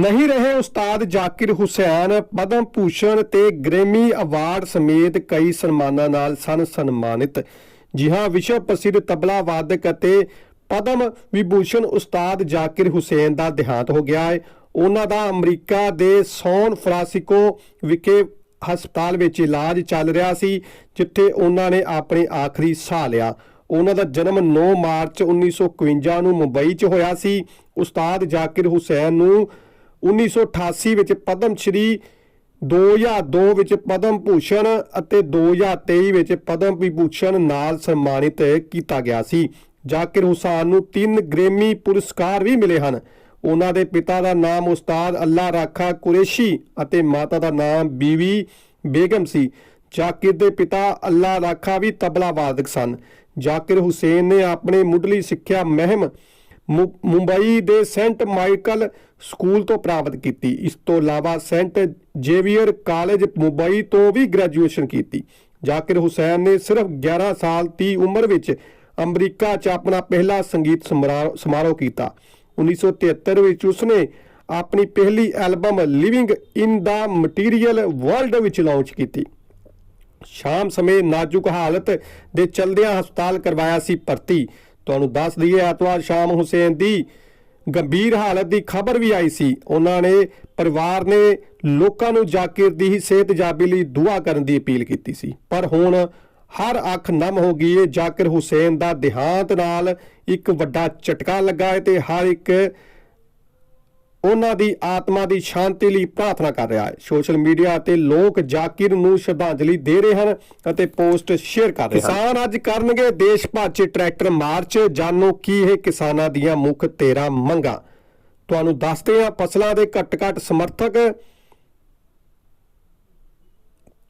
ਨਹੀਂ ਰਹੇ ਉਸਤਾਦ ਜ਼ਾਕਿਰ ਹੁਸੈਨ, ਪਦਮ ਭੂਸ਼ਣ ਤੇ ਗ੍ਰੈਮੀ ਅਵਾਰਡ ਸਮੇਤ ਕਈ ਸਨਮਾਨਾਂ ਨਾਲ ਸਨ ਸਨਮਾਨਿਤ। ਜੀ ਹਾਂ ਵਿਸ਼ਵ ਪ੍ਰਸਿੱਧ ਤਬਲਾ ਵਾਦਕ ਅਤੇ ਪਦਮ ਵਿਭੂਸ਼ਣ ਉਸਤਾਦ ਜ਼ਾਕਿਰ ਹੁਸੈਨ ਦਾ ਦੇਹਾਂਤ ਹੋ ਗਿਆ ਹੈ। ਉਹਨਾਂ ਦਾ ਅਮਰੀਕਾ ਦੇ ਸੌਨ ਫਰਾਂਸਿਸਕੋ ਵਿਖੇ ਹਸਪਤਾਲ ਵਿੱਚ ਇਲਾਜ ਚੱਲ ਰਿਹਾ ਸੀ, ਜਿੱਥੇ ਉਹਨਾਂ ਨੇ ਆਪਣੇ ਆਖਰੀ ਸਾਹ ਲਿਆ। ਉਹਨਾਂ ਦਾ ਜਨਮ 9 ਮਾਰਚ 1951 ਨੂੰ ਮੁੰਬਈ 'ਚ ਹੋਇਆ ਸੀ। ਉਸਤਾਦ ਜ਼ਾਕਿਰ ਹੁਸੈਨ ਨੂੰ 1988 ਵਿੱਚ ਪਦਮ ਸ਼੍ਰੀ 2002 ਵਿੱਚ ਪਦਮ ਭੂਸ਼ਣ ਅਤੇ 2023 ਵਿੱਚ ਪਦਮ ਵਿਭੂਸ਼ਣ ਨਾਲ ਸਨਮਾਨਿਤ ਕੀਤਾ ਗਿਆ ਸੀ। ਜ਼ਾਕਿਰ ਹੁਸੈਨ ਨੂੰ ਤਿੰਨ ਗ੍ਰੇਮੀ ਪੁਰਸਕਾਰ ਵੀ ਮਿਲੇ ਹਨ। ਉਹਨਾਂ ਦੇ ਪਿਤਾ ਦਾ ਨਾਮ ਉਸਤਾਦ ਅੱਲਾ ਰਾਖਾ ਕੁਰੇਸ਼ੀ ਅਤੇ ਮਾਤਾ ਦਾ ਨਾਮ ਬੀਵੀ ਬੇਗਮ ਸੀ। ਜ਼ਾਕਿਰ ਦੇ ਪਿਤਾ ਅੱਲਾ ਰਾਖਾ ਵੀ ਤਬਲਾ ਵਾਦਕ ਸਨ। ਜ਼ਾਕਿਰ ਹੁਸੈਨ ਨੇ ਆਪਣੇ ਮੁੱਢਲੀ ਸਿੱਖਿਆ ਮਹਿਮ ਮੁੰਬਈ ਦੇ ਸੈਂਟ ਮਾਈਕਲ ਸਕੂਲ ਤੋਂ ਪ੍ਰਾਪਤ ਕੀਤੀ। ਇਸ ਤੋਂ ਇਲਾਵਾ ਸੈਂਟ ਜੇਵੀਅਰ ਕਾਲਜ ਮੁੰਬਈ ਤੋਂ ਵੀ ਗ੍ਰੈਜੂਏਸ਼ਨ ਕੀਤੀ। ਜ਼ਾਕਿਰ ਹੁਸੈਨ ਨੇ ਸਿਰਫ 11 ਸਾਲ ਦੀ ਉਮਰ ਵਿੱਚ ਅਮਰੀਕਾ 'ਚ ਆਪਣਾ ਪਹਿਲਾ ਸੰਗੀਤ ਸਮਰਾ- ਸਮਾਰੋਹ ਕੀਤਾ। 1973 ਵਿੱਚ ਉਸਨੇ ਆਪਣੀ ਪਹਿਲੀ album living in the material world ਵਿੱਚ ਲਾਂਚ ਕੀਤੀ। ਸ਼ਾਮ ਸਮੇਂ ਨਾਜ਼ੁਕ ਹਾਲਤ ਦੇ ਚਲਦਿਆਂ ਹਸਪਤਾਲ ਕਰਵਾਇਆ ਸੀ ਭਰਤੀ। ਤੁਹਾਨੂੰ ਦੱਸ ਦਈਏ, ਐਤਵਾਰ ਸ਼ਾਮ ਹੁਸੈਨ ਦੀ ਗੰਭੀਰ ਹਾਲਤ ਦੀ ਖਬਰ ਵੀ ਆਈ ਸੀ। ਉਹਨਾਂ ਨੇ ਪਰਿਵਾਰ ਨੇ ਲੋਕਾਂ ਨੂੰ ਜ਼ਾਕਿਰ ਦੀ ਹੀ ਸਿਹਤਯਾਬੀ ਲਈ ਦੁਆ ਕਰਨ ਦੀ ਅਪੀਲ ਕੀਤੀ ਸੀ। ਪਰ ਹੁਣ ਹਰ ਅੱਖ ਨਮ ਹੋ ਗਈ ਹੈ ਜ਼ਾਕਿਰ ਹੁਸੈਨ ਦਾ ਦੇਹਾਂਤ ਨਾਲ ਇੱਕ ਵੱਡਾ ਝਟਕਾ ਲੱਗਾ ਹੈ ਤੇ ਹਰ ਇੱਕ ਉਹਨਾਂ ਦੀ ਆਤਮਾ ਦੀ ਸ਼ਾਂਤੀ ਲਈ ਪ੍ਰਾਰਥਨਾ ਕਰ ਰਿਹਾ ਹੈ। ਸੋਸ਼ਲ ਮੀਡੀਆ ਤੇ ਲੋਕ ਜ਼ਾਕਿਰ ਨੂੰ ਸ਼ਰਧਾਂਜਲੀ ਦੇ ਰਹੇ ਹਨ ਅਤੇ ਪੋਸਟ ਸ਼ੇਅਰ ਕਰ ਰਹੇ ਹਨ। ਕਿਸਾਨ ਅੱਜ ਕਰਨਗੇ ਦੇਸ਼ ਭਰ 'ਚ ਟਰੈਕਟਰ ਮਾਰਚ। ਜਾਣੋ ਕੀ ਇਹ ਕਿਸਾਨਾਂ ਦੀਆਂ ਮੁੱਖ 13 ਮੰਗਾਂ। ਤੁਹਾਨੂੰ ਦੱਸਦੇ ਹਾਂ ਫਸਲਾਂ ਦੇ ਘੱਟ-ਘੱਟ ਸਮਰਥਕ।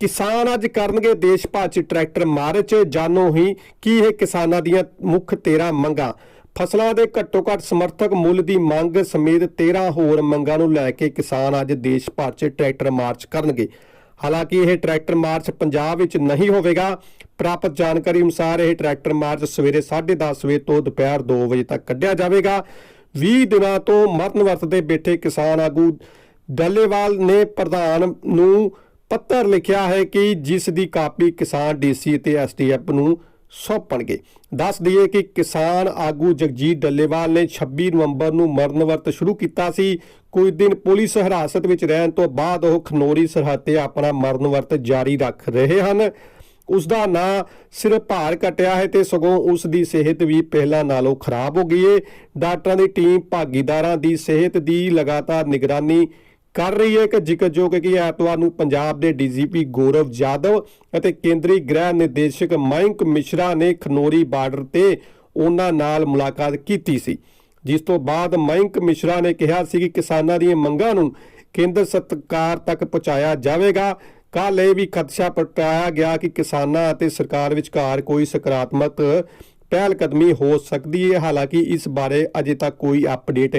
ਕਿਸਾਨ ਅੱਜ ਕਰਨਗੇ ਦੇਸ਼ ਭਰ 'ਚ ਟਰੈਕਟਰ ਮਾਰਚ। ਜਾਨੋ ਹੀ ਕੀ ਇਹ ਕਿਸਾਨਾਂ ਦੀਆਂ ਮੁੱਖ 13 ਮੰਗਾਂ। ਫਸਲਾਂ ਦੇ ਘੱਟੋ ਘੱਟ ਸਮਰਥਕ ਮੁੱਲ ਦੀ ਮੰਗ ਸਮੇਤ 13 ਹੋਰ ਮੰਗਾਂ ਨੂੰ ਲੈ ਕੇ ਕਿਸਾਨ ਅੱਜ ਦੇਸ਼ ਭਰ 'ਚ ਟਰੈਕਟਰ ਮਾਰਚ ਕਰਨਗੇ। ਹਾਲਾਂਕਿ ਇਹ ਟਰੈਕਟਰ ਮਾਰਚ ਪੰਜਾਬ ਵਿੱਚ ਨਹੀਂ ਹੋਵੇਗਾ। ਪ੍ਰਾਪਤ ਜਾਣਕਾਰੀ ਅਨੁਸਾਰ ਇਹ ਟਰੈਕਟਰ ਮਾਰਚ ਸਵੇਰੇ 10:30 ਵਜੇ ਤੋਂ ਦੁਪਹਿਰ 2 ਵਜੇ ਤੱਕ ਕੱਢਿਆ ਜਾਵੇਗਾ। 20 ਦਿਨਾਂ ਤੋਂ ਮਰਨ ਵਰਤਦੇ ਬੈਠੇ ਕਿਸਾਨ ਆਗੂ ਡੱਲੇਵਾਲ ਨੇ ਪ੍ਰਧਾਨ ਨੂੰ ਪੱਤਰ ਲਿਖਿਆ ਹੈ ਕਿ ਜਿਸ ਦੀ ਕਾਪੀ ਕਿਸਾਨ ਡੀਸੀ ਤੇ ਐਸਟੀਐਫ ਨੂੰ ਸੌਂਪਣਗੇ। ਦੱਸ ਦਈਏ ਕਿ ਕਿਸਾਨ ਆਗੂ ਜਗਜੀਤ ਡੱਲੇਵਾਲ ਨੇ 26 ਨਵੰਬਰ ਨੂੰ ਮਰਨ ਵਰਤ ਸ਼ੁਰੂ ਕੀਤਾ ਸੀ। ਕੁਝ ਦਿਨ ਪੁਲਿਸ ਹਿਰਾਸਤ ਵਿੱਚ ਰਹਿਣ ਤੋਂ ਬਾਅਦ ਉਹ ਖਨੋਰੀ ਸਰਹੱਦ ਤੇ ਆਪਣਾ ਮਰਨ ਵਰਤ ਜਾਰੀ ਰੱਖ ਰਹੇ ਹਨ। ਉਸ ਦਾ ਨਾਂ ਸਿਰਫ ਭਾਰ ਘਟਿਆ ਹੈ ਤੇ ਸਗੋਂ ਉਸ ਦੀ ਸਿਹਤ ਵੀ ਪਹਿਲਾਂ ਨਾਲੋਂ ਖਰਾਬ ਹੋ ਗਈ ਹੈ ਡਾਕਟਰਾਂ ਦੀ ਟੀਮ ਭਾਗੀਦਾਰਾਂ ਦੀ ਸਿਹਤ ਦੀ ਲਗਾਤਾਰ ਨਿਗਰਾਨੀ ਕਰ ਰਹੀ ਹੈ ਕਿ ਜ਼ਿਕਰਯੋਗ ਹੈ ਕਿ ਐਤਵਾਰ ਨੂੰ ਪੰਜਾਬ ਦੇ ਡੀਜੀਪੀ ਗੌਰਵ ਯਾਦਵ ਅਤੇ ਕੇਂਦਰੀ ਗ੍ਰਹਿ ਨਿਰਦੇਸ਼ਕ ਮਯੰਕ ਮਿਸ਼ਰਾ ਨੇ ਖਨੋਰੀ ਬਾਰਡਰ ਤੇ ਉਹਨਾਂ ਨਾਲ ਮੁਲਾਕਾਤ ਕੀਤੀ ਸੀ। ਜਿਸ ਤੋਂ ਬਾਅਦ ਮਯੰਕ ਮਿਸ਼ਰਾ ਨੇ ਕਿਹਾ ਸੀ ਕਿ ਕਿਸਾਨਾਂ ਦੀਆਂ ਮੰਗਾਂ ਨੂੰ ਕੇਂਦਰ ਸਰਕਾਰ ਤੱਕ ਪਹੁੰਚਾਇਆ ਜਾਵੇਗਾ। ਕੱਲ੍ਹ ਇਹ ਵੀ ਖਦਸ਼ਾ ਪ੍ਰਗਟਾਇਆ ਗਿਆ ਕਿ ਕਿਸਾਨਾਂ ਅਤੇ ਸਰਕਾਰ ਵਿਚਕਾਰ ਕੋਈ ਸਕਾਰਾਤਮਕ ਪਹਿਲ ਕਦਮੀ ਹੋ ਸਕਦੀ ਹੈ। ਹਾਲਾਂਕਿ ਇਸ ਬਾਰੇ ਅਜੇ ਤੱਕ ਕੋਈ ਅਪਡੇਟ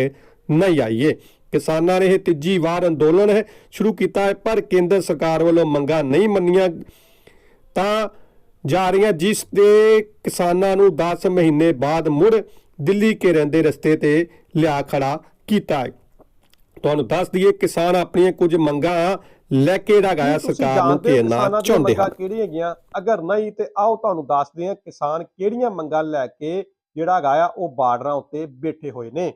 ਨਹੀਂ ਆਈ ਹੈ। ਕਿਸਾਨਾਂ ਨੇ ਇਹ ਤੀਜੀ ਵਾਰ ਅੰਦੋਲਨ ਹੈ ਸ਼ੁਰੂ ਕੀਤਾ ਹੈ ਪਰ ਕੇਂਦਰ ਸਰਕਾਰ ਵੱਲੋਂ ਮੰਗਾਂ ਨਹੀਂ ਮੰਨੀਆਂ। ਤਾਂ ਜਾ ਰਹੀਆਂ ਜਿਸ ਦੇ ਕਿਸਾਨਾਂ ਨੂੰ 10 ਮਹੀਨੇ ਬਾਅਦ ਮੁੜ ਦਿੱਲੀ ਕੇ ਰਹਿੰਦੇ ਰਸਤੇ ਤੇ ਲਿਆ ਖੜਾ ਕੀਤਾ ਹੈ। ਤੁਹਾਨੂੰ ਦੱਸ ਦਈਏ ਕਿਸਾਨ ਆਪਣੀਆਂ ਕੁਝ ਮੰਗਾਂ ਲੈ ਕੇ ਲਗਾਇਆ ਸਰਕਾਰ ਨੂੰ ਦੀਆਂ ਚਾਹੁੰਦੇ ਹਨ। ਕਿਹੜੀਆਂ ਹੈਗੀਆਂ? ਅਗਰ ਨਹੀਂ ਤੇ ਆਓ ਤੁਹਾਨੂੰ ਦੱਸਦੇ ਹਾਂ ਕਿਸਾਨ ਕਿਹੜੀਆਂ ਮੰਗਾਂ ਲੈ ਕੇ ਜਿਹੜਾ ਹੈਗਾ ਉਹ ਬਾਰਡਰਾਂ ਉੱਤੇ ਬੈਠੇ ਹੋਏ ਨੇ।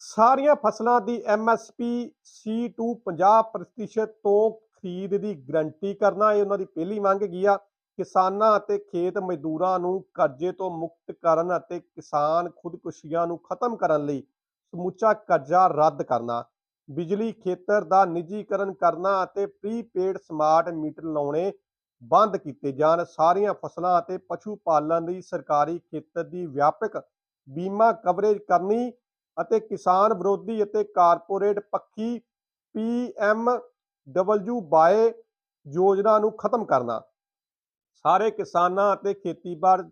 ਸਾਰੀਆਂ ਫਸਲਾਂ ਦੀ ਐਮਐਸਪੀ C2 50% ਤੋਂ ਖਰੀਦ ਦੀ ਗਰੰਟੀ ਕਰਨਾ, ਇਹ ਉਹਨਾਂ ਦੀ ਪਹਿਲੀ ਮੰਗ ਹੈਗੀ ਆ। ਕਿਸਾਨਾਂ ਅਤੇ ਖੇਤ ਮਜ਼ਦੂਰਾਂ ਨੂੰ ਕਰਜ਼ੇ ਤੋਂ ਮੁਕਤ ਕਰਨ ਅਤੇ ਕਿਸਾਨ ਖੁਦਕੁਸ਼ੀਆਂ ਨੂੰ ਖਤਮ ਕਰਨ ਲਈ ਸਮੁੱਚਾ ਕਰਜ਼ਾ ਰੱਦ ਕਰਨਾ, ਬਿਜਲੀ ਖੇਤਰ ਦਾ ਨਿੱਜੀਕਰਨ ਕਰਨਾ ਅਤੇ ਪ੍ਰੀਪੇਡ ਸਮਾਰਟ ਮੀਟਰ ਲਾਉਣੇ ਬੰਦ ਕੀਤੇ ਜਾਣ। ਸਾਰੀਆਂ ਫਸਲਾਂ ਅਤੇ ਪਸ਼ੂ ਪਾਲਣ ਲਈ ਸਰਕਾਰੀ ਖੇਤਰ ਦੀ ਵਿਆਪਕ ਬੀਮਾ ਕਵਰੇਜ ਕਰਨੀ ਅਤੇ ਕਿਸਾਨ ਵਿਰੋਧੀ ਅਤੇ ਕਾਰਪੋਰੇਟ ਪੱਖੀ ਪੀਐਮ ਡਬਲਯੂ ਬਾਏ ਯੋਜਨਾ ਨੂੰ ਖਤਮ ਕਰਨਾ। ਸਾਰੇ ਕਿਸਾਨਾਂ ਅਤੇ ਖੇਤੀਬਾੜੀ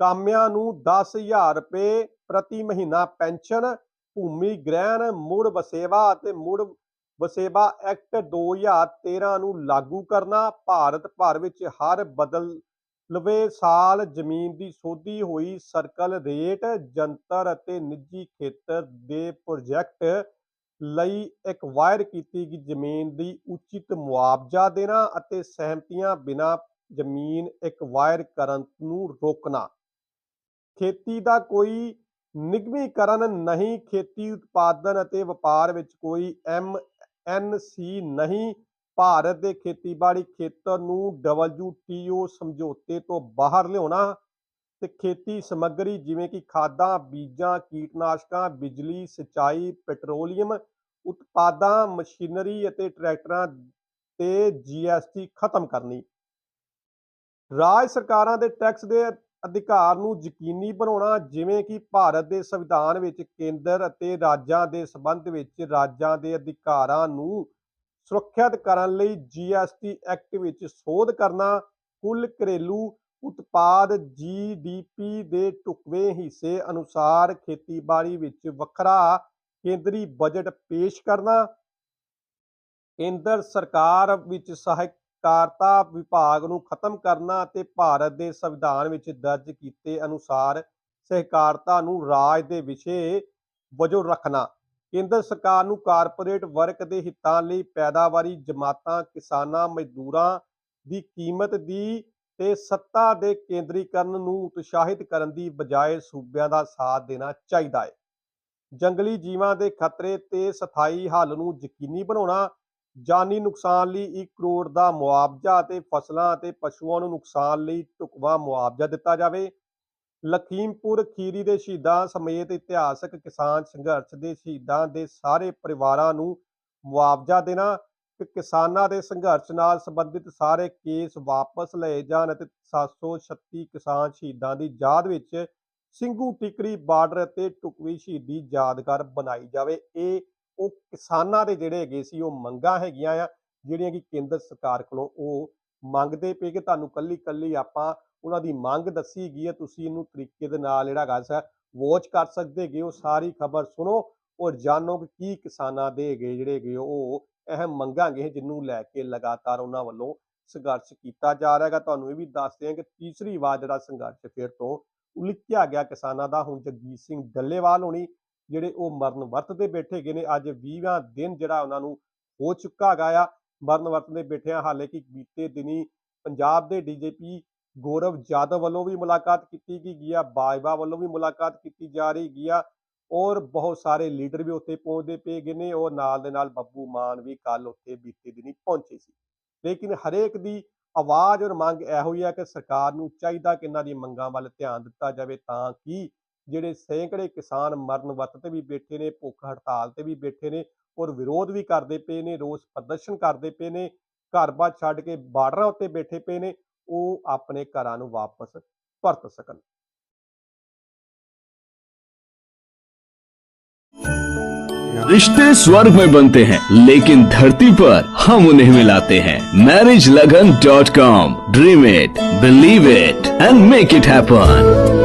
ਕਾਮਿਆਂ ਨੂੰ 10000 ਰੁਪਏ ਪ੍ਰਤੀ ਮਹੀਨਾ ਪੈਨਸ਼ਨ, ਭੂਮੀ ਗ੍ਰਹਿਣ, ਮੁੜ ਵਸੇਵਾ ਅਤੇ ਮੁੜ ਵਸੇਵਾ ਐਕਟ 2013 ਨੂੰ ਲਾਗੂ ਕਰਨਾ। ਭਾਰਤ ਭਰ ਵਿੱਚ ਹਰ ਬਦਲ ਬਦਲਵੇਂ ਸਾਲ ਜ਼ਮੀਨ ਦੀ ਸੋਧੀ ਹੋਈ ਸਰਕਲ ਰੇਟ, ਜੰਤਰ ਅਤੇ ਨਿੱਜੀ ਖੇਤਰ ਦੇ ਪ੍ਰੋਜੈਕਟ ਲਈ ਐਕਵਾਇਰ ਕੀਤੀ ਗਈ ਜ਼ਮੀਨ ਦੀ ਉਚਿਤ ਮੁਆਵਜ਼ਾ ਦੇਣਾ ਅਤੇ ਸਹਿਮਤੀਆਂ ਬਿਨਾਂ ਜ਼ਮੀਨ ਐਕਵਾਇਰ ਕਰਨ ਨੂੰ ਰੋਕਣਾ। ਖੇਤੀ ਦਾ ਕੋਈ ਨਿਗਮੀਕਰਨ ਨਹੀਂ, ਖੇਤੀ ਉਤਪਾਦਨ ਅਤੇ ਵਪਾਰ ਵਿੱਚ ਕੋਈ ਐਮ ਐਨ ਸੀ ਨਹੀਂ ਭਾਰਤ ਦੇ ਖੇਤੀਬਾੜੀ ਖੇਤਰ ਨੂੰ WTO ਸਮਝੌਤੇ ਤੋਂ ਬਾਹਰ ਲਿਆਉਣਾ ਤੇ ਖੇਤੀ ਸਮੱਗਰੀ ਜਿਵੇਂ ਕਿ ਖਾਦਾਂ, ਬੀਜਾਂ, ਕੀਟਨਾਸ਼ਕਾਂ, ਬਿਜਲੀ, ਸਿੰਚਾਈ, ਪੈਟਰੋਲੀਅਮ ਉਤਪਾਦਾਂ, ਮਸ਼ੀਨਰੀ ਅਤੇ ਟਰੈਕਟਰਾਂ ਤੇ ਜੀਐਸਟੀ ਖਤਮ ਕਰਨੀ। ਰਾਜ ਸਰਕਾਰਾਂ ਦੇ ਟੈਕਸ ਦੇ ਅਧਿਕਾਰ ਨੂੰ ਯਕੀਨੀ ਬਣਾਉਣਾ, ਜਿਵੇਂ ਕਿ ਭਾਰਤ ਦੇ ਸੰਵਿਧਾਨ ਵਿੱਚ ਕੇਂਦਰ ਅਤੇ ਰਾਜਾਂ ਦੇ ਸੰਬੰਧ ਵਿੱਚ ਰਾਜਾਂ ਦੇ ਅਧਿਕਾਰਾਂ ਨੂੰ ਸੁਰੱਖਿਅਤ ਕਰਨ ਲਈ ਜੀਐਸਟੀ ਐਕਟ ਵਿੱਚ ਸੋਧ ਕਰਨਾ ਕੁੱਲ ਘਰੇਲੂ ਉਤਪਾਦ ਜੀਡੀਪੀ ਦੇ ਟੁਕਵੇਂ ਹਿੱਸੇ ਅਨੁਸਾਰ ਖੇਤੀਬਾੜੀ ਵਿੱਚ ਵੱਖਰਾ ਕੇਂਦਰੀ ਬਜਟ ਪੇਸ਼ ਕਰਨਾ, ਕੇਂਦਰ ਸਰਕਾਰ ਵਿੱਚ ਸਹਿਕਾਰਤਾ ਵਿਭਾਗ ਨੂੰ ਖਤਮ ਕਰਨਾ ਅਤੇ ਭਾਰਤ ਦੇ ਸੰਵਿਧਾਨ ਵਿੱਚ ਦਰਜ ਕੀਤੇ ਅਨੁਸਾਰ ਸਹਿਕਾਰਤਾ ਨੂੰ ਰਾਜ ਦੇ ਵਿਸ਼ੇ ਵਜੋਂ ਰੱਖਣਾ। ਕੇਂਦਰ ਸਰਕਾਰ ਨੂੰ ਕਾਰਪੋਰੇਟ ਵਰਗ ਦੇ ਹਿੱਤਾਂ ਲਈ ਪੈਦਾਵਾਰੀ ਜਮਾਤਾਂ, ਕਿਸਾਨਾਂ, ਮਜ਼ਦੂਰਾਂ ਦੀ ਕੀਮਤ ਦੀ ਤੇ ਸੱਤਾ ਦੇ ਕੇਂਦਰੀਕਰਨ ਨੂੰ ਉਤਸ਼ਾਹਿਤ ਕਰਨ ਦੀ ਬਜਾਏ ਸੂਬਿਆਂ ਦਾ ਸਾਥ ਦੇਣਾ ਚਾਹੀਦਾ ਹੈ ਜੰਗਲੀ ਜੀਵਾਂ ਦੇ ਖਤਰੇ ਤੇ ਸਥਾਈ ਹੱਲ ਨੂੰ ਯਕੀਨੀ ਬਣਾਉਣਾ, ਜਾਨੀ ਨੁਕਸਾਨ ਲਈ 1 ਕਰੋੜ ਦਾ ਮੁਆਵਜ਼ਾ ਅਤੇ ਫਸਲਾਂ ਅਤੇ ਪਸ਼ੂਆਂ ਨੂੰ ਨੁਕਸਾਨ ਲਈ ਢੁਕਵਾਂ ਮੁਆਵਜ਼ਾ ਦਿੱਤਾ ਜਾਵੇ ਲਖੀਮਪੁਰ ਖੀਰੀ ਦੇ ਸ਼ਹੀਦਾਂ ਸਮੇਤ ਇਤਿਹਾਸਕ ਕਿਸਾਨ ਸੰਘਰਸ਼ ਦੇ ਸ਼ਹੀਦਾਂ ਦੇ ਸਾਰੇ ਪਰਿਵਾਰਾਂ ਨੂੰ ਮੁਆਵਜ਼ਾ ਦੇਣਾ ਤੇ ਕਿਸਾਨਾਂ ਦੇ ਸੰਘਰਸ਼ ਨਾਲ ਸੰਬੰਧਿਤ ਸਾਰੇ ਕੇਸ ਵਾਪਸ ਲਏ ਜਾਣ ਅਤੇ 736 ਕਿਸਾਨ ਸ਼ਹੀਦਾਂ ਦੀ ਯਾਦ ਵਿੱਚ ਸਿੰਘੂ ਟਿਕਰੀ ਬਾਰਡਰ ਅਤੇ ਟੁਕਵੀ ਸ਼ਹੀਦੀ ਯਾਦਗਾਰ ਬਣਾਈ ਜਾਵੇ। ਇਹ ਉਹ ਕਿਸਾਨਾਂ ਦੇ ਜਿਹੜੇ ਹੈਗੇ ਸੀ, ਉਹ ਮੰਗਾਂ ਹੈਗੀਆਂ ਆ, ਜਿਹੜੀਆਂ ਕਿ ਕੇਂਦਰ ਸਰਕਾਰ ਕੋਲੋਂ ਉਹ ਮੰਗਦੇ ਪਏ ਕਿ ਤੁਹਾਨੂੰ ਕੱਲੀ ਕੱਲੀ ਆਪਾਂ ਉਹਨਾਂ ਦੀ ਮੰਗ ਦੱਸੀ ਗਈ ਹੈ, ਤੁਸੀਂ ਇਹਨੂੰ ਤਰੀਕੇ ਦੇ ਨਾਲ ਜਿਹੜਾ ਹੈਗਾ ਸਾ ਵਾਚ ਕਰ ਸਕਦੇ ਹੈਗੇ ਉਹ ਸਾਰੀ ਖਬਰ ਸੁਣੋ ਔਰ ਜਾਣੋ ਕਿ ਕੀ ਕਿਸਾਨਾਂ ਦੇ ਹੈਗੇ ਜਿਹੜੇ ਹੈਗੇ ਉਹ ਅਹਿਮ ਮੰਗਾਂਗੇ ਹੈਗੇ ਜਿਹਨੂੰ ਲੈ ਕੇ ਲਗਾਤਾਰ ਉਹਨਾਂ ਵੱਲੋਂ ਸੰਘਰਸ਼ ਕੀਤਾ ਜਾ ਰਿਹਾ ਹੈਗਾ। ਤੁਹਾਨੂੰ ਇਹ ਵੀ ਦੱਸਦੇ ਹਾਂ ਕਿ ਤੀਸਰੀ ਵਾਰ ਜਿਹੜਾ ਸੰਘਰਸ਼ ਫਿਰ ਤੋਂ ਉਲੀਕਿਆ ਗਿਆ ਕਿਸਾਨਾਂ ਦਾ, ਹੁਣ ਜਗਜੀਤ ਸਿੰਘ ਡੱਲੇਵਾਲ ਹੋਣੀ ਜਿਹੜੇ ਉਹ ਮਰਨ ਵਰਤ ਤੇ ਬੈਠੇ ਗਏ ਨੇ, ਅੱਜ 20ਵਾਂ ਦਿਨ ਜਿਹੜਾ ਉਹਨਾਂ ਨੂੰ ਹੋ ਚੁੱਕਾ ਹੈਗਾ ਆ, ਮਰਨ ਵਰਤ ਦੇ ਬੈਠਿਆਂ ਹਾਲੇ ਕਿ ਬੀਤੇ ਦਿਨੀ ਪੰਜਾਬ ਦੇ ਡੀਜੀਪੀ ਗੌਰਵ ਯਾਦਵ ਵੱਲੋਂ ਵੀ ਮੁਲਾਕਾਤ ਕੀਤੀ ਗਈ ਗਈ ਆ, ਬਾਜਵਾ ਵੱਲੋਂ ਵੀ ਮੁਲਾਕਾਤ ਕੀਤੀ ਜਾ ਰਹੀ ਗਈ ਆ ਔਰ ਬਹੁਤ ਸਾਰੇ ਲੀਡਰ ਵੀ ਉੱਥੇ ਪਹੁੰਚਦੇ ਪਏ ਗਏ ਨੇ ਔਰ ਨਾਲ ਦੇ ਨਾਲ ਬੱਬੂ ਮਾਨ ਵੀ ਕੱਲ ਉੱਥੇ ਬੀਤੇ ਦਿਨੀ ਪਹੁੰਚੇ ਸੀ। ਲੇਕਿਨ ਹਰੇਕ ਦੀ ਆਵਾਜ਼ ਔਰ ਮੰਗ ਇਹੋ ਹੀ ਹੈ ਕਿ ਸਰਕਾਰ ਨੂੰ ਚਾਹੀਦਾ ਕਿ ਇਹਨਾਂ ਦੀ ਮੰਗਾਂ ਵੱਲ ਧਿਆਨ ਦਿੱਤਾ ਜਾਵੇ ਤਾਂ ਕਿ ਜਿਹੜੇ ਸੈਂਕੜੇ ਕਿਸਾਨ ਮਰਨ ਵਰਤ ਤੇ ਵੀ ਬੈਠੇ ਨੇ, ਭੁੱਖ ਹੜਤਾਲ ਤੇ ਵੀ ਬੈਠੇ ਨੇ ਔਰ ਵਿਰੋਧ ਵੀ ਕਰਦੇ ਪਏ ਨੇ, ਰੋਸ ਪ੍ਰਦਰਸ਼ਨ ਕਰਦੇ ਪਏ ਨੇ ਘਰ-ਬਾਰ ਛੱਡ ਕੇ ਬਾਰਡਰਾਂ ਉੱਤੇ ਬੈਠੇ ਪਏ ਨੇ ਉਹ ਆਪਣੇ ਘਰਾਂ ਨੂੰ ਵਾਪਸ ਪਰਤ ਸਕਣ रिश्ते स्वर्ग में बनते हैं लेकिन धरती पर हम उन्हें मिलाते हैं marriage Lagan dot com dream it believe it and make it happen